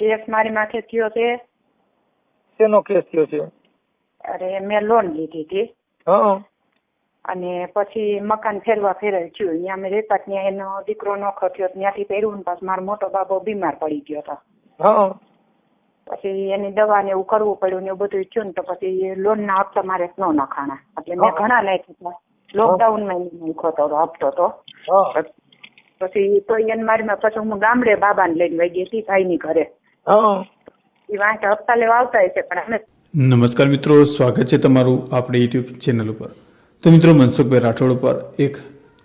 Case મારી માથે થયો છે? શેનો કેસ થયો છે? અરે મેં લોન લીધી હતી. અને પછી મકાન ફેરવા ફેરવ થયું. અહીંયા અમે રહેતા ત્યાં એનો દીકરો નોખો થયો ત્યાંથી પહેર્યું ને પાછું મારો મોટો બાબો બીમાર પડી ગયો હતો. પછી એની દવા ને એવું કરવું પડ્યું ને એવું બધું થયું ને તો પછી લોન ના હપ્તા મારે ન નખાણા. એટલે મેં. ઘણા નાખ્યા લોકડાઉનમાં નાખ્યો હતો હપ્તો તો. પછી તો એને મારી પછી હું ગામડે બાબાને લઈને વહી ગઈ હતી ભાઈની ઘરે. હા એ વાંચે હપ્તા લેવા આવતા હશે પણ અમે નમસ્કાર મિત્રો સ્વાગત છે તમારું આપણી યુટ્યુબ ચેનલ ઉપર. તો મિત્રો મનસુખભાઈ રાઠોડ ઉપર એક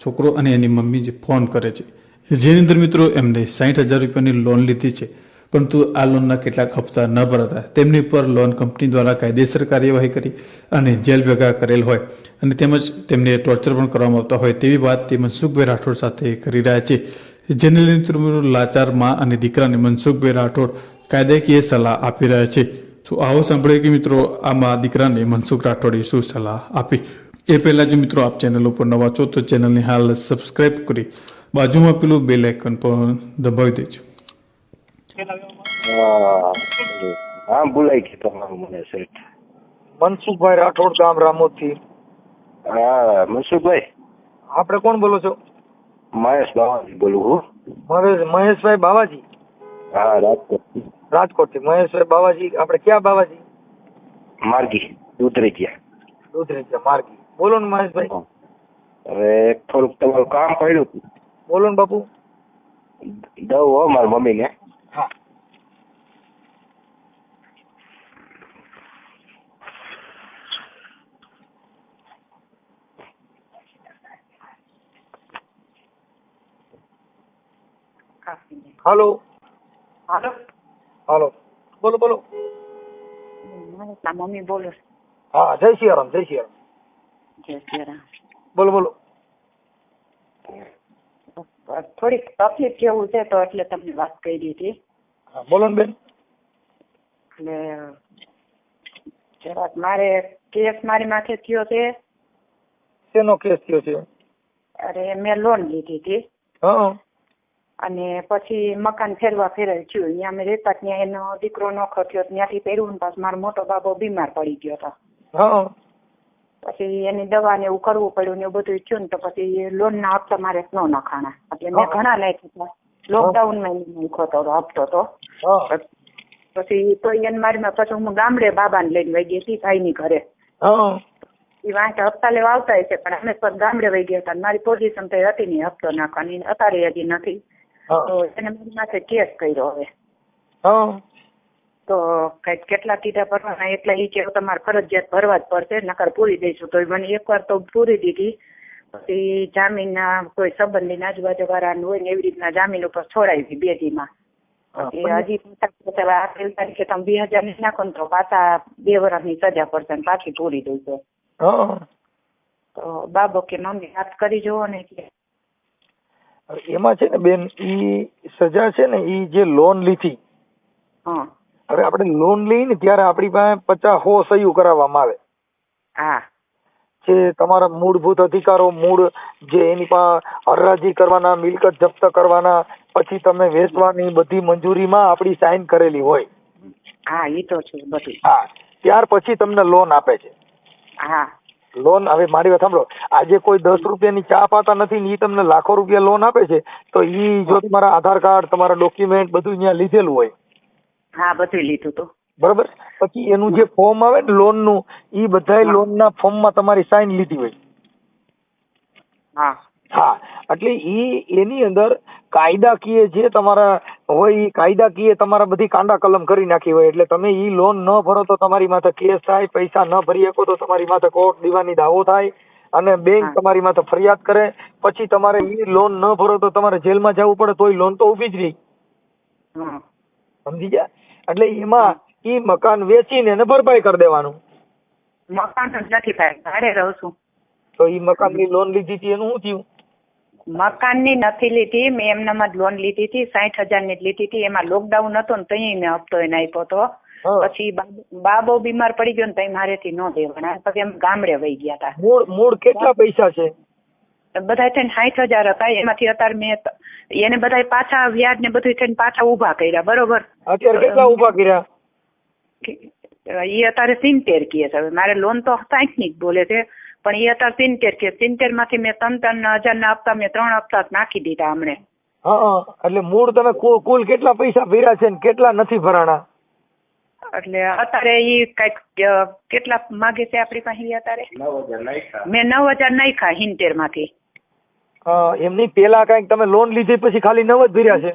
છોકરો અને એની મમ્મી જે ફોન કરે છે. જેની અંદર મિત્રો એમને સાઠ હજાર રૂપિયાની લોન લીધી છે. પરંતુ આ લોનના કેટલાક હપ્તા ન ભરાતા. તેમની ઉપર લોન કંપની દ્વારા કાયદેસર કાર્યવાહી કરી અને જેલ ભેગા કરેલ હોય અને તેમજ તેમને ટોર્ચર પણ કરવામાં આવતા હોય તેવી વાત તે મનસુખભાઈ રાઠોડ સાથે કરી રહ્યા છે. જેને લઈને મિત્રો લાચારમાં અને દીકરાને મનસુખભાઈ રાઠોડ કાયદાકીય સલાહ આપી રહ્યા છે. તો આવો સાંભળીએ કે મિત્રો આમાં દીકરાને મનસુખ રાઠોડે શું સલાહ આપી? એ પહેલા જો મિત્રો આપ ચેનલ ઉપર નવા છો તો ચેનલને હાલ સબસ્ક્રાઇબ કરી બાજુમાં પેલું બેલ આઇકન પણ દબાવી દેજો. હા તમારું મને મનસુખભાઈ રાઠોડ ગામ રામોદથી. હા મનસુખભાઈ? આપણે કોણ બોલો છો? મહેશ બાવાજી બોલું હું. મહેશ મહેશભાઈ બાવાજી. હા રાજકોટ રાજકોટથી. મહેશભાઈ બાવાજી આપણે ક્યાં બાવાજી? માર્ગી દૂધરેજિયા દૂધરેજિયા દૂધરેજા માર્ગી. બોલો ને મહેશભાઈ. હવે થોડુંક તમારું કામ પડ્યું હતું. બોલો ને બાપુ. દઉં હો મારી મમ્મીને હા હાલો હાલો હાલો બોલો બોલો. મમ્મી બોલો. હા જય સિયારામ જય સિયારામ જય શ્રી રામ. બોલો બોલો. થોડીક તકલીફ જેવું છે તો એટલે તમને વાત કરી હતી. બોલો ને બેન. એટલે જરાક મારે કેસ મારી માથે થયો છે. શેનો કેસ થયો છે? અરે મેં લોન લીધી હતી. હા. અને પછી મકાન ફેરવા ફેરાય થયું. અહીંયા અમે રહેતા ત્યાં એનો દીકરો નોખો થયો ત્યાંથી પહેરવું ને પાછું મારો મોટો બાબો બીમાર પડી ગયો હતો. પછી એની દવા ને એવું કરવું પડ્યું ને એવું બધું થયું ને તો પછી લોન ના હપ્તા મારે ન નખાણા. એટલે મેં. ઘણા નાખ્યા લોકડાઉનમાં નાખ્યો હતો હપ્તો તો. પછી તો એને મારી માં પછી હું ગામડે બાબાને લઈને વહી ગઈ હતી ભાઈની ઘરે. એ વાંચે હપ્તા લેવા આવતા હશે પણ અમે ગામડે વહી ગયા હતા મારી પોઝિશન તો હતી નહીં હપ્તો નાખવાની. ને અત્યારે હજી નથી. તો એને મારી માથે કેસ કર્યો હવે. તો કંઈક કેટલા ટીટા ભરવાના એટલા એ કે તમારે ફરજિયાત ભરવા જ પડશે નકર પૂરી દઈશું. તો મને એકવાર તો પૂરી દીધી. પછી જામીન કોઈ સંબંધી આજુબાજુ વાળા હોય ને એવી રીતના જામીન ઉપર છોડાવી બે દીમાં હજી આપેલ તારીખે તમે બે હજારની નાખો ને તો પાછા બે વર્ષની સજા પડશે પાછી પૂરી દઈશું. તો બાબો કે મમ્મી વાત કરી જુઓ ને. કે એમાં છે ને બેન ઈ સજા છે ને ઈ જે લોન લીધી. હા. હવે આપણે લોન લઈ ને ત્યારે આપણી પાસે પચાસ હો સહી કરાવવામાં આવે. હા. જે તમારા મૂળભૂત અધિકારો મૂળ જે એની પાસે હરરાજી કરવાના મિલકત જપ્ત કરવાના પછી તમે વેચવાની બધી મંજૂરીમાં આપણી સાઈન કરેલી હોય. હા એ તો છે બધું. હા ત્યાર પછી તમને લોન આપે છે. હા. લોન હવે મારી વાત સાંભળો. આજે કોઈ દસ રૂપિયાની ચા પાતા નથી ને એ તમને લાખો રૂપિયા લોન આપે છે તો ઈ જો તમારા આધાર કાર્ડ તમારા ડોક્યુમેન્ટ બધું અહીંયા લીધેલું હોય. હા બધું લીધું તો બરોબર? પછી એનું જે ફોર્મ આવે ને લોનનું ઈ બધા લોન ના ફોર્મમાં તમારી સાઈન લીધી હોય. હા. હા એટલે ઈ એની અંદર કાયદાકીય જે તમારા હોય એ કાયદાકીય તમારા બધી કાંડા કલમ કરી નાખી હોય એટલે તમે ઈ લોન ન ભરો તો તમારી માથે કેસ થાય પૈસા ન ભરી શકો તો તમારી માથે કોર્ટ દીવાની દાવો થાય અને બેંક તમારી માથે ફરિયાદ કરે. પછી તમારે ઈ લોન ન ભરો તો તમારે જેલમાં જવું પડે તોય લોન તો ઊભી જ રહી. સમજી ગયા? એટલે એમાં ઈ મકાન વેચીને એને ભરપાઈ કરી દેવાનું. મકાન નથી ભાઈ ભાડે રહું છું. તો ઈ મકાનની લોન લીધી હતી એનું શું થયું? મકાનની નથી લીધી. મેં એમનામાં જ લોન લીધી હતી. સાઠ હજારની જ લીધી હતી. એમાં લોકડાઉન હતો ને તઈ મેં હપ્તો એને આપ્યો હતો. પછી બાબો- બીમાર પડી ગયો ને તઈ મારેથી ન દેવાના. પછી એમ ગામડે વહી ગયા હતા મૂળ મૂળ કેટલા પૈસા છે? બધા થઈને સાઠ હજાર હતા. એમાંથી અત્યારે મેં એને બધા પાછા વ્યાજ ને બધું થઈને પાછા ઊભા કર્યા. બરોબર? અત્યારે કેટલા ઊભા કર્યા? એ અત્યારે સિત્તેર કહે છે. મારે લોન તો સાઠની જ બોલે છે. પણ એ હતા સિત્તેર કે સિત્તેરમાંથી મેં ત્રણ ત્રણ હજાર ના હપ્તા મેં ત્રણ હપ્તા જ નાખી દીધા હમણે હા એટલે મૂળ તમે કુલ કુલ કેટલા પૈસા ભર્યા છે ને કેટલા નથી ભરાણા? એટલે અત્યારે એ કંઈક કેટલા માગે છે આપણી પાસે અત્યારે? નવ હજાર મેં નવ હજાર નાખ્યા સિત્તેરમાંથી એમની પેલા કંઈક તમે લોન લીધી પછી ખાલી નવ જ ભર્યા છે?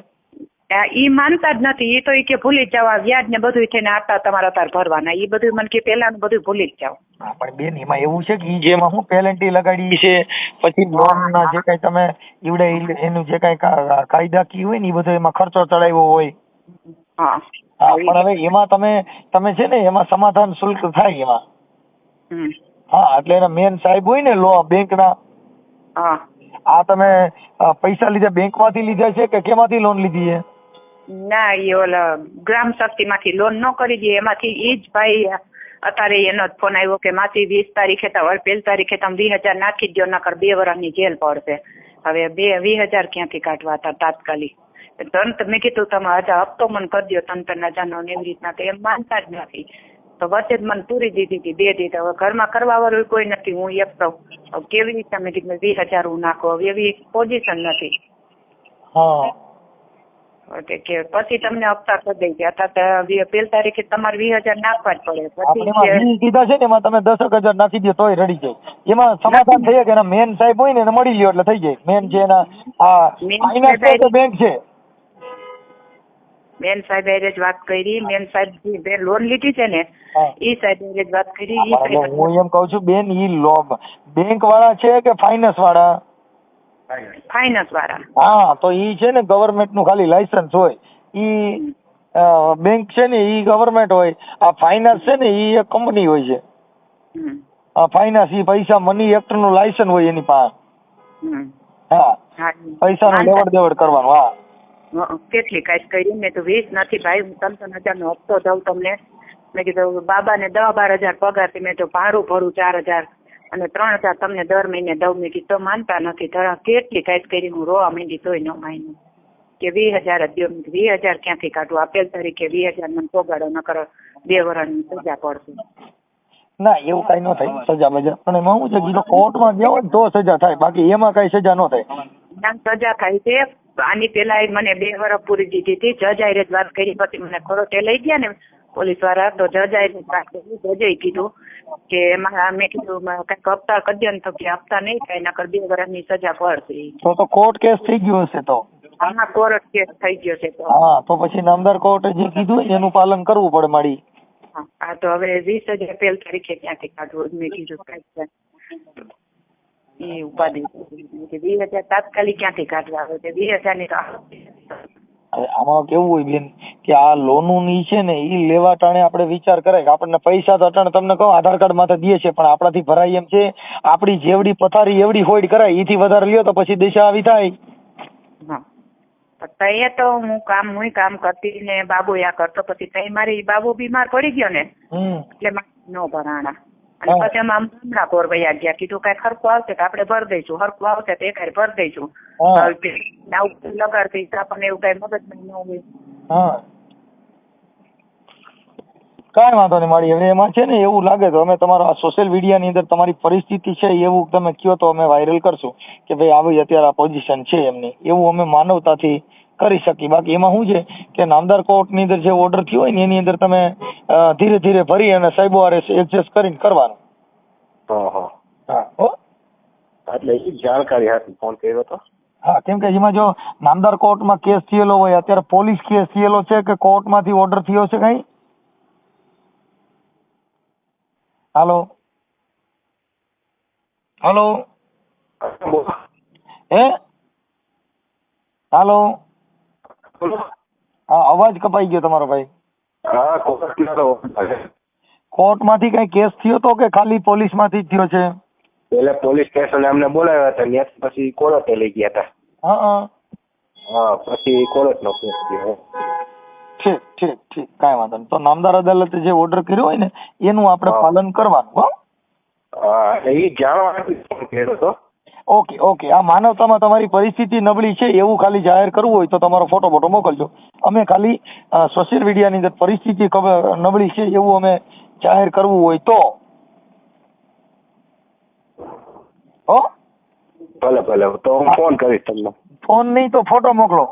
ઈ માનતા જ નથી. એ તો એ કે ભૂલી જ જાવ. વ્યાજ ને બધું થઈને આટલા તમારા તાર ભરવાના. એ બધું મને કે પેલાનું બધું ભૂલી જ જાવ. હા પણ બેન એમાં એવું છે કે જેમાં હું પેલેન્ટી લગાડી છે પછી લોન ના જે કઈ તમે ઈવડે એનું જે કઈ કાયદાકીય હોય ને એ બધો એમાં ખર્ચો ચડાવ્યો હોય. હા. હા પણ હવે એમાં તમે તમે છે ને એમાં સમાધાન શુલ્ક થાય એમાં. હા એટલે એના મેન સાહેબ હોય ને લો બેંક ના. હા. આ તમે પૈસા લીધા બેંકમાંથી લીધા છે કે કેમાંથી લોન લીધી છે? ના એ ઓલા ગ્રામ શક્તિ માંથી લોન ન કરી દે. એમાંથી એ જ ભાઈ અત્યારે એનો જ ફોન આવ્યો કે માથી વીસ તારીખે તો હવે પેલી તારીખે તમે વીસ હજાર નાખી દો નકર બે વર્ષની જેલ પડશે. હવે બે, વીસ હજાર ક્યાંથી કાઢવા હતા તાત્કાલિક? તંત મેં કીધું, તમે હજાર હપ્તો મને કરી દો તંત્ર હજારનો એવી રીતના એમ માનતા જ નથી. તો વચ્ચે જ મને પૂરી દીધી હતી, બે દીધી. હવે ઘરમાં કરવા વાળું કોઈ નથી, હું એક તો કેવી રીતે મેં કીધું, વીસ હજાર હું નાખો. હવે એવી પોઝિશન નથી. હા. એટલે કે પછી તમને હપ્તા કરી દઈ ગયા હતા તો વી- તારીખે તમારે વીસ હજાર નાખવા જ પડે. પછી કીધા છે ને એમાં તમે દસક હજાર નાખી દો તોય રડી જાય. એમાં સમાધાન થઈ કે એના મેન સાહેબ હોય ને એને મળી લ્યો એટલે થઈ જાય. મેન છે એના આ બેંક છે. મેન સાહેબ હારે જ વાત કરી. મેન સાહેબ જે બે લોન લીધી છે ને. ઈ સાહેબ હારે જ વાત કરી. હું એમ કઉ છું બેન ઈ લોન બેંક વાળા છે કે ફાઇનાન્સ વાળા? ફાઇનાન્સ વાળા. હા તો ઈ છે ને ગવર્મેન્ટનું ખાલી લાયસન્સ હોય. ઈ બેંક છે ને ઈ ગવર્મેન્ટ હોય. આ ફાઇનાન્સ છે ને ઈ એક કંપની હોય છે. આ ફાઇનાન્સ ઈ પૈસા મની એક્ટનું લાયસન્સ હોય એની પાસે. હા. પૈસા નું લેવડ દેવડ કરવાનું હા. કેટલી કાંઈ કરી મેં તો વીસ નથી ભાઈ. હું ત્રણ ત્રણ હજાર નો હપ્તો દઉં તમને. મેં કીધું બાબાને દસ બાર હજાર પગારથી મેં તો ભાડું ભરું ચાર હજાર. અને ત્રણ હજાર તમને દર મહિને દઉં. મેં તો માનતા નથી. ધરા કેટલી કાંઈ કરી હું રોવા માંડી તોય ન માન્યું. કે વીસ હજાર જ વીસ હજાર ક્યાંથી કાઢું? આપેલ તરીકે વીસ હજાર મને પગાડો નકર બે વર્ષની સજા પડશે. ના એવું કઈ ન થાય સજા બજા. પણ એમાં હું છે કીધું કોર્ટમાં ગયા તો સજા થાય. બાકી એમાં કઈ સજા ન થાય. નામ સજા થાય છે. આની પેલા મને બે વર્ષ પૂરી દીધી હતી. જજ આયરે વાત કરી પછી મને ખરોટે લઈ ગયા ને પોલીસવાળા તો જજ હારે જ વાત કરી જજે કીધું કે એમાં મેં કીધું કંઈક હપ્તા કરી દો ને તો કે હપ્તા નહીં થાય નકર બે વર્ષની સજા પડશે. તો તો કોર્ટ કેસ થઈ ગયો હશે તો? હા કોર્ટ કેસ થઈ ગયો છે તો. હા તો પછી નામદાર કોર્ટે જે કીધું એનું પાલન કરવું પડે મારી. હા, આ તો હવે વીસ હજાર પેલ તારીખે ક્યાંથી કાઢવું મેં કીધું કઈ એ ઉપાધિ વીસ હજાર તાત્કાલિક ક્યાંથી કાઢવા? આવે છે વીસ હજારની તો આમાં કેવું હોય બેન? કે આ લોનું ની છે ને ઈ લેવા ટાણે આપણે વિચાર કરાય કે આપણને પૈસા તો અટાણે તમને કહું આધાર કાર્ડ માથે દે છે પણ આપણાથી ભરાય એમ છે આપણી જેવડી પથારી એવડી હોઈડ કરાય ઈથી વધારે લ્યો તો પછી દિશા આવી થાય. તઈએ તો હું કામ હું કામ કરતી ને બાબુ યા કરતો પછી તઈ મારી બાબુ બીમાર પડી ગયો ને એટલે નો ભરાણા. અને પછી આમ હમણાં કોર વયા ગયા કીધું કઈ ખર્ચો આવશે તો આપણે ભર દઈશું હરકું આવશે તો એકારે ભર દઈશું. કે લગાડતી આપણને એવું કઈ મગજ નહીં હોય. હા. કાંઈ વાંધો નહીં મારી હવે એમાં છે ને એવું લાગે તો અમે તમારા સોશિયલ મીડિયાની અંદર તમારી પરિસ્થિતિ છે એવું તમે કયો તો અમે વાયરલ કરશું કે ભાઈ આવી અત્યારે આ પોઝિશન છે એમની. એવું અમે માનવતાથી કરી શકીએ. બાકી એમાં શું છે કે નામદાર કોર્ટની અંદર જે ઓર્ડર થયો હોય ને એની અંદર તમે ધીરે ધીરે ભરી અને સાહેબો આરે એડજસ્ટ કરીને કરવાનું. હા હા. હા એટલે એ જાણકારી હતી ફોન કર્યો હતો હા કેમ કે એમાં જો નામદાર કોર્ટમાં કેસ થયેલો હોય અત્યારે પોલીસ કેસ થયેલો છે કે કોર્ટમાંથી ઓર્ડર થયો છે કઈ? હાલો? હાલો? હે? હાલો? હા અવાજ કપાઈ ગયો તમારો ભાઈ. કોર્ટમાંથી કઈ કેસ થયો તો કે ખાલી પોલીસમાંથી જ થયો છે? એટલે પોલીસ સ્ટેશન અમને બોલાવ્યા હતા ત્યાંથી પછી કોર્ટે લઈ ગયા હતા. હા હા. પછી કોર્ટનો કેસ થયો. ઠીક ઠીક ઠીક. કાંઈ વાંધો નહીં. તો નામદાર અદાલતે જે ઓર્ડર કર્યો હોય ને એનું આપણે પાલન કરવાનું હો. હા એ જાણવા કર્યો હતો. Okay okay. આ માનવતામાં તમારી પરિસ્થિતિ નબળી છે એવું ખાલી જાહેર કરવું હોય તો તમારો ફોટો ફોટો મોકલજો. અમે ખાલી સોશિયલ મીડિયાની અંદર પરિસ્થિતિ નબળી છે એવું અમે જાહેર કરવું હોય તો. હો? ભલે ભલે તો હું ફોન કરીશ તમને. ફોન નહીં તો ફોટો મોકલો.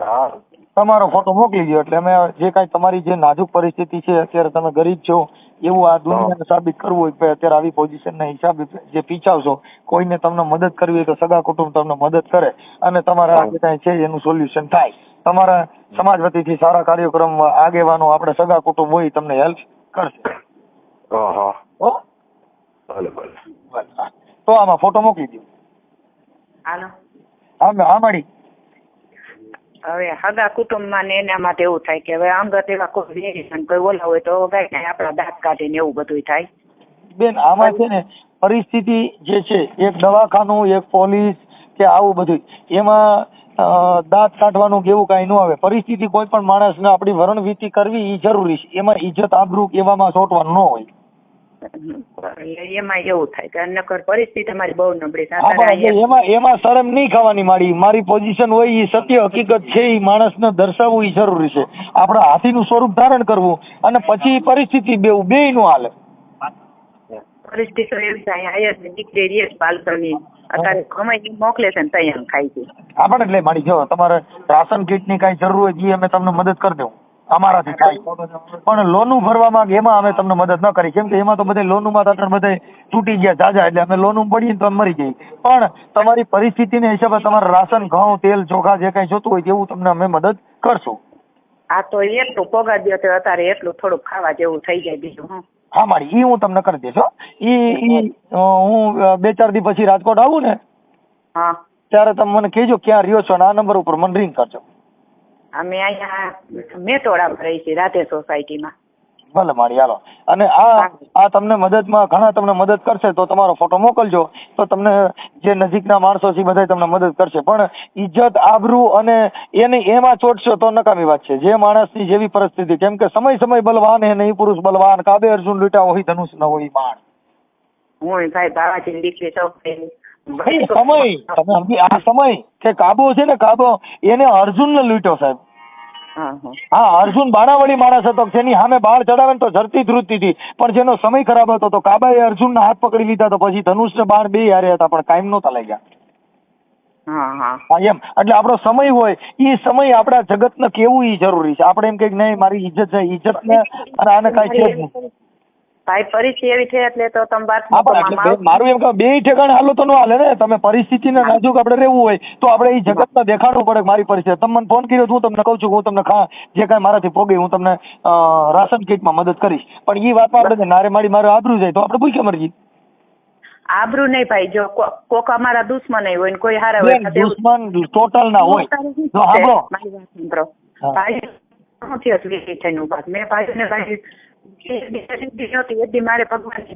હા. તમારો ફોટો મોકલી દો એટલે અમે જે કાંઈ તમારી જે નાજુક પરિસ્થિતિ છે અત્યારે તમે ગરીબ છો એવું આ દુનિયાને સાબિત કરવું હોય કે અત્યારે આવી પોઝિશનના હિસાબે જે પીછાવશો કોઈને તમને મદદ કરવી હોય તો સગા કુટુંબ તમને મદદ કરે અને તમારા જે કાંઈ છે એનું સોલ્યુશન થાય. તમારા સમાજ વતીથી સારા કાર્યક્રમ આગેવાનો આપણે સગા કુટુંબ હોય તમને હેલ્પ કરશે. હા ભલે ભલે. બસ. તો આમાં ફોટો મોકલી દો હાલો. હા હા મળી હવે હગા કુટુંબમાં ને એના માટે એવું થાય કે હવે અંગત એવા કોઈ relation કોઈ ઓલા હોય તો કઈ કઈ આપણા દાંત કાઢીને એવું બધું થાય. બેન આમાં છે ને પરિસ્થિતિ જે છે એક દવાખાનું એક પોલીસ કે આવું બધું એમાં દાંત કાઢવાનું કેવું કાંઈ ન આવે. પરિસ્થિતિ કોઈ પણ માણસને આપણી વરણવીતી કરવી એ જરૂરી છે. એમાં ઇજ્જત આબરૂ એવામાં સોટવાનું ન હોય. એમાં એવું થાય કે નકર પરિસ્થિતિ અમારી બહુ નબળી છે હા પણ એટલે એમાં એમાં શરમ નહીં ખાવાની મારી મારી પોઝિશન હોય એ સત્ય હકીકત છે એ માણસને દર્શાવવું એ જરૂરી છે. આપણે હાથીનું સ્વરૂપ ધારણ કરવું અને પછી પરિસ્થિતિ બેવું બેયનું હાલે. પરિસ્થિતિ એવી થાય આયર દીકરી રીએ પાલતની. અત્યારે કમાઈ મોકલે છે ને ખાય છે. આપણે એટલે મારી જો તમારે રાશન કીટની કઈ જરૂર હોય એ અમે તમને મદદ કરી દઉં અમારાથી થાય. પણ લોનું ભરવામાં એમાં અમે તમને મદદ ન કરી. કેમ કે એમાં તો બધે લોનુમાં માં અત્યારે બધે તૂટી ગયા જાજા. એટલે અમે લોનું પડીએ તો મરી જઈએ. પણ તમારી પરિસ્થિતિને હિસાબે તમારે રાશન ઘઉં તેલ ચોખા જે કઈ જોતું હોય તેવું તમને અમે મદદ કરશું. આ તો એટલું પોગા દો તો અત્યારે એટલું થોડુંક ખાવા જેવું થઈ જાય બીજું હું? મારી ઈ હું તમને કરી દઈશ ઈ ઈ હું બે ચાર દી પછી રાજકોટ આવું ને હા. ત્યારે તમે મને કહેજો ક્યાં રહ્યો છો અને આ નંબર ઉપર મને રિંગ કરજો. અમે અહીંયા મેટોડા રહી છીએ રાધે સોસાયટીમાં ભલે મારી હાલો. અને આ આ તમને મદદમાં ઘણા તમને મદદ કરશે તો તમારો ફોટો મોકલજો. તો તમને જે નજીકના માણસો છે બધા તમને મદદ કરશે. પણ ઇજ્જત આબરૂ અને એને એમાં ચોટશો તો નકામી વાત છે. જે માણસની જેવી પરિસ્થિતિ કેમ કે સમય સમય બલવાન હે નહીં પુરુષ બલવાન. કાબે અર્જુન લૂટા હોય ધનુષ ન હોય બાણ હું ભાઈ બાવાજી દીકરી ભાઈ સમય. તમે સમજી આ સમય કે કાબો છે ને કાબો એને અર્જુન ને લૂંટ્યો સાહેબ. હા અર્જુન બાણાવળી માણસ હતો જેની સામે બાળ ચડાવે ને તો ધરતી ધ્રુજતી હતી. પણ જેનો સમય ખરાબ હતો તો કાબાએ અર્જુનના હાથ પકડી લીધા તો પછી ધનુષ ને બાણ બે હારે હતા પણ કાયમ નહોતા લઈ ગયા હા. એમ. એટલે આપણો સમય હોય એ સમય આપણા જગતને કેવું ઈ જરૂરી છે? આપણે એમ કે નહીં મારી ઇજ્જત છે ઇજ્જત ને અને આને કાંઈ છે જ નહીં. ભાઈ ફરીથી એવી થઈ એટલે તો તમે વાત હા પણ એટલે બે- મારું એમ કે બે ઠેકાણે હાલો તો ન હાલે ને. તમે પરિસ્થિતિને નાજુક આપણે રહેવું હોય તો આપણે એ જગતને દેખાડવું પડે કે મારી પરિસ્થિતિ. તમે મને ફોન કર્યો તો હું તમને કહું છું કે હું તમને ખા જે કાંઈ મારાથી પોગે હું તમને અ, રાશન કીટમાં મદદ કરીશ. પણ એ વાતમાં આપણે નારે મારી મારે આબરું જાય તો આપણે ભૂખ્યા મરજી આબરૂ નહીં ભાઈ જો કો- કોક અમારા દુશ્મન હોય ને કોઈ હારા હોય બેન, તો એવું- દુશ્મન ટોટલ ના હોય. જો સાંભળો. મારી વાત સાંભળો. હા. ભાઈ શું થયો છે વીસી થઈને ઊભા મેં ભાઈને ભાઈ નહોતી, દી મારે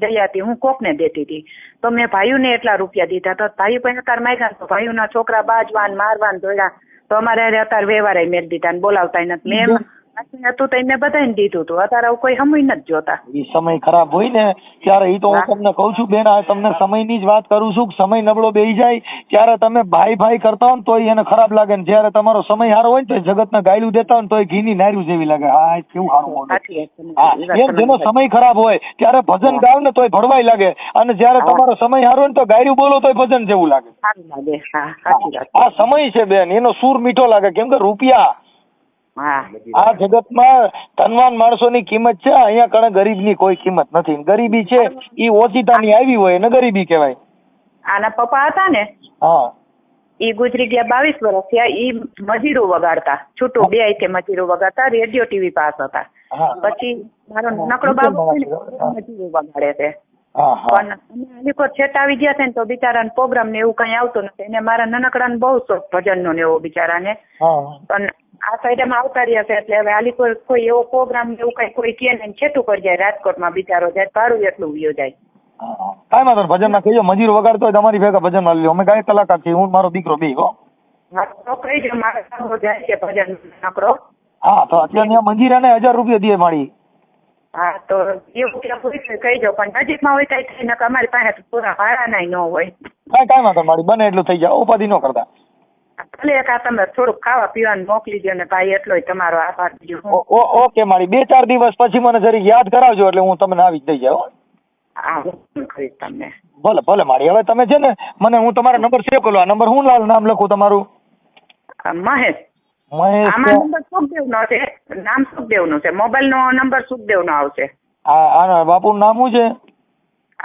દયા હતી હું કોકને દેતી હતી. તો મેં ભાઈઓને એટલા રૂપિયા દીધા. તો ભાઈ પણ અત્યારે માગ્યા તો ભાઈઓના છોકરા બાજવાન મારવાન દોડ્યા. તો અમારે અત્યારે વ્યવહારે મેળ દીધા ને બોલાવતા નથી. મેં હતું તો મેં બધાને દીધું હતું અત્યારે આવું કોઈ સમય નથી જોતા. એ સમય ખરાબ હોય ને ત્યારે એ તો હું તમને કહું છું બેન આ તમને સમયની જ વાત કરું છું સમય નબળો બેહી જાય ત્યારે તમે ભાઈ ભાઈ કરતા હો ને તોય એને ખરાબ લાગે ને. જ્યારે તમારો સમય સારો હોય ને તો જગતને ગાયલું દેતા હોય ને તોય ઘીની નાર્યું જેવી લાગે. હા કેવું સારું. હા એમ જેનો સમય ખરાબ હોય ત્યારે ભજન ગાવ ને તોય ભડવાઈ લાગે. અને જ્યારે તમારો સમય સારો હોય ને તો ગાયરું બોલો તોય ભજન જેવું લાગે. આ સમય છે બેન એનો સૂર મીઠો લાગે. કેમ કે રૂપિયા આ જગતમાં ધનવાન માણસોની કિંમત છે અહીંયા કણે ગરીબની કોઈ કિંમત નથી. ગરીબી છે ઈ ઓચિતાની આવી હોય એને ગરીબી કહેવાય. આના પપ્પા હતા ને? હા. એ ગુજરી ગયા બાવીસ વર્ષ થયા ઈ મજીરો વગાડતા. છૂટું બે આઈથે મજીરો વગાડતા રેડિયો ટીવી પાસ હતા. પછી મારો નાનકડો બાબુ મજીરો વગાડે છે. હા હા. પણ અમે અલીકોર છેટ આવી ગયા છે ને તો બિચારાને પ્રોગ્રામ ને એવું કઈ આવતું નથી. એને મારા નાનકડાને બહુ શોખ ભજન નો ને એવો બિચારાને. ને પણ આ સાઈડમાં આવતા રહ્યા છે એટલે હવે આલી કોઈ એવો પ્રોગ્રામ એવું કઈ કોઈ કે ને છેટું કરી જાય રાજકોટમાં બિચારો જાય ભાડું એટલું વયો જાય. કઈ કાંઈ વાંધો ભજનમાં કહેજો મજીર વગાડતો હોય તમારી ભેગા ભજનમાં માં લો અમે ગાય કલાકાર છીએ હું મારો દીકરો બે હો. મારા જાય છે ભજન નાનકડો હા તો અત્યારે ત્યાં મંજીરાને હજાર રૂપિયા દે મારી. હા તો એવું કહી દો પણ નજીકમાં હોય કઈ થઈ નકર અમારી પાસે તો ભાડા નાય ન હોય. કાંઈ કાંઈ વાંધો મારી બને એટલું થઈ જાય ઉપાધિ ન કરતા. ભલે એક આ તમે થોડુંક ખાવા પીવાનું મોકલી દો ને ભાઈ એટલો તમારો આભાર બીજું ઓકે મારી બે ચાર દિવસ પછી મને જરી યાદ કરાવજો એટલે હું તમને આવી જ દઈ જાઉં તમને. ભલે ભલે મારી હવે તમે છે ને મને હું તમારો નંબર સેવ કરો આ નંબર હું લાલ નામ લખું તમારું? મહેશ. મહેશ આમાં નંબર સુખદેવનો છે નામ સુખદેવનું છે મોબાઈલનો નંબર સુખદેવનો આવશે. આ બાપુ નામ શું છે?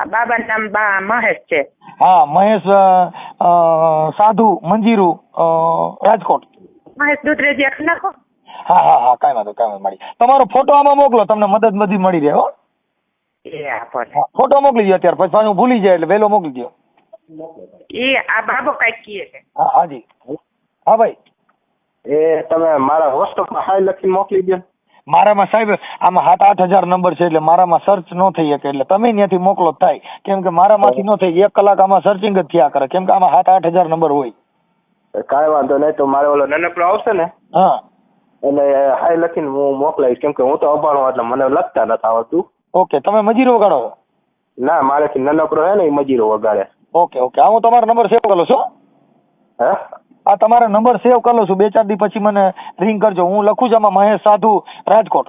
બાબાનું નામ બા મહેશ છે. હા મહેશ સાધુ મંજીરુ અ, રાજકોટ. મહેશ દુધરેજી નાખો. હા હા હા કાંઈ વાંધો કાંઈ વાંધો મળી. તમારો ફોટો આમાં મોકલો તમને મદદ બધી મળી રહે હો. ફોટો. મોકલી દો અત્યારે પછી હું ભૂલી જાય એટલે વહેલો મોકલી દો એ આ બાબો કંઈક કીએ છે. હા હાજી. હા ભાઈ. એ તમે મારા વોટ્સઅપમાં હાય લખીને મોકલી દો મારામાં સાહેબ આમાં સાત આઠ હજાર નંબર છે એટલે મારામાં સર્ચ ન થઈ શકે. એટલે તમે ત્યાંથી મોકલો થાય કેમ કે મારામાંથી ન થઈ એક કલાક આમાં સર્ચિંગ જ થયા કરે. કેમ કે આમાં સાત આઠ હજાર નંબર હોય. કાંઈ વાંધો નહીં તો મારે ઓલો નાનકડો આવશે ને? હા. એટલે હાય લખીને હું મોકલાવીશ. કેમ કે હું તો અભાણો એટલે મને લખતા નથી આવડતું. ઓકે તમે મજીરો વગાડો? ના મારેથી નાનકડો હે ને એ મજીરો વગાડે. Okay okay. હું તમારો નંબર સેવ કરો છો હે? આ તમારા નંબર સેવ કરી લઉં છું. બે ચાર દી પછી મને રિંગ કરજો. હું લખું છું આમાં મહેશ સાધુ રાજકોટ.